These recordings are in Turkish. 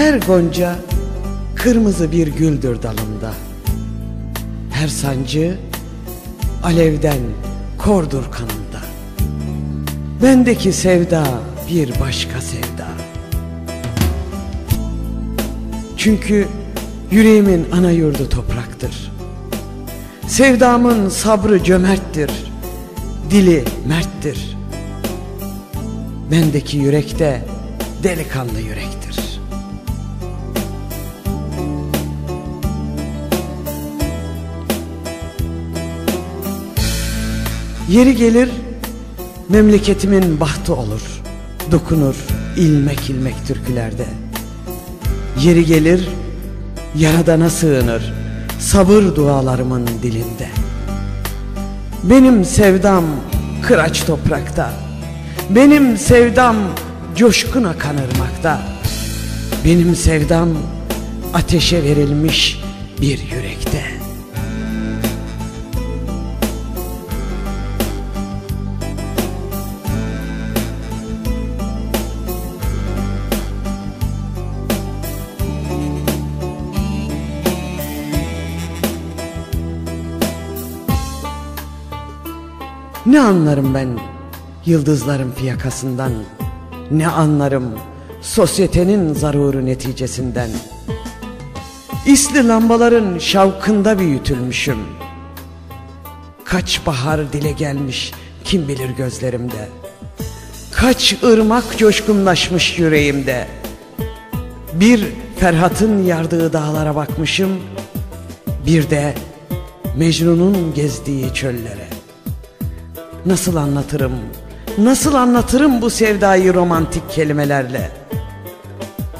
Her gonca kırmızı bir güldür dalında. Her sancı alevden kordur kanında. Bendeki sevda bir başka sevda. Çünkü yüreğimin ana yurdu topraktır. Sevdamın sabrı cömerttir, dili merttir. Bendeki yürekte delikanlı yürektir. Yeri gelir memleketimin bahtı olur. Dokunur ilmek ilmek türkülerde. Yeri gelir yaradana sığınır sabır dualarımın dilinde. Benim sevdam kıraç toprakta. Benim sevdam coşkun akan ırmakta. Benim sevdam ateşe verilmiş bir yürekte. Ne anlarım ben yıldızların fiyakasından? Ne anlarım sosyetenin zaruru neticesinden? İsli lambaların şavkında büyütülmüşüm. Kaç bahar dile gelmiş kim bilir gözlerimde. Kaç ırmak coşkunlaşmış yüreğimde. Bir Ferhat'ın yardığı dağlara bakmışım. Bir de Mecnun'un gezdiği çöllere Nasıl anlatırım? Nasıl anlatırım bu sevdayı romantik kelimelerle?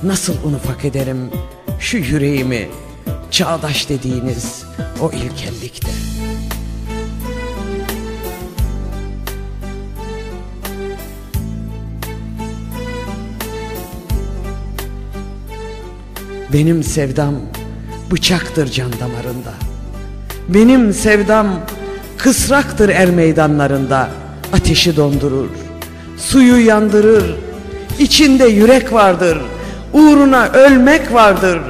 Nasıl unufak ederim şu yüreğimi çağdaş dediğiniz o ilkellikte? Benim sevdam bıçaktır can damarında. Benim sevdam Kısraktır er meydanlarında. Ateşi dondurur Suyu yandırır içinde yürek vardır Uğruna ölmek vardır.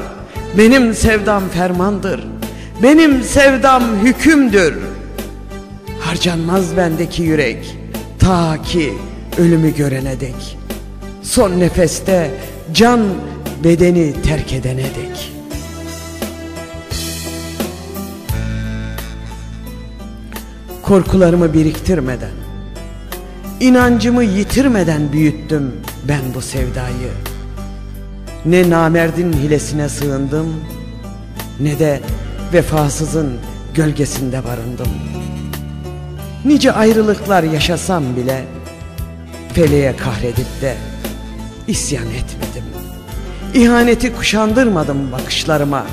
Benim sevdam fermandır Benim sevdam hükümdür. Harcanmaz bendeki yürek Ta ki ölümü görene dek. Son nefeste can bedeni terk edene dek Korkularımı biriktirmeden inancımı yitirmeden büyüttüm ben bu sevdayı. Ne namerdin hilesine sığındım Ne de vefasızın gölgesinde barındım. Nice ayrılıklar yaşasam bile Feleğe kahredip de isyan etmedim. İhaneti kuşandırmadım bakışlarıma.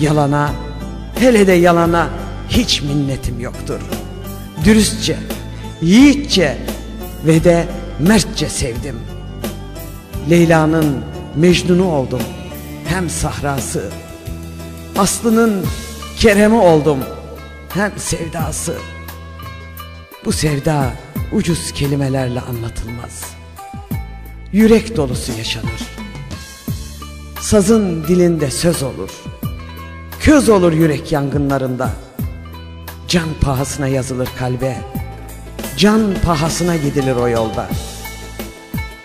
Yalana hele de yalana hiç minnetim yoktur. Dürüstçe, yiğitçe ve de mertçe sevdim. Leyla'nın Mecnun'u oldum hem sahrası. Aslı'nın Kerem'i oldum hem sevdası. Bu sevda ucuz kelimelerle anlatılmaz. Yürek dolusu yaşanır. Sazın dilinde söz olur. Köz olur yürek yangınlarında. Can pahasına yazılır kalbe. Can pahasına gidilir o yolda.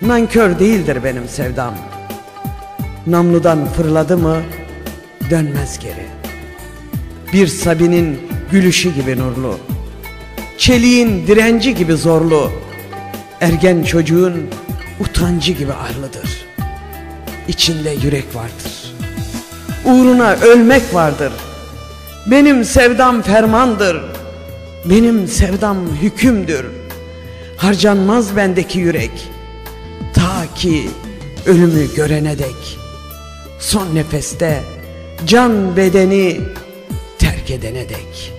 Nankör değildir benim sevdam. Namludan fırladı mı dönmez geri. Bir Sabi'nin gülüşü gibi nurlu. Çeliğin direnci gibi zorlu. Ergen çocuğun utancı gibi arlıdır. İçinde yürek vardır. Uğruna ölmek vardır benim sevdam fermandır. Benim sevdam hükümdür. Harcanmaz bendeki yürek. Ta ki ölümü görene dek. Son nefeste can bedeni terk edene dek.''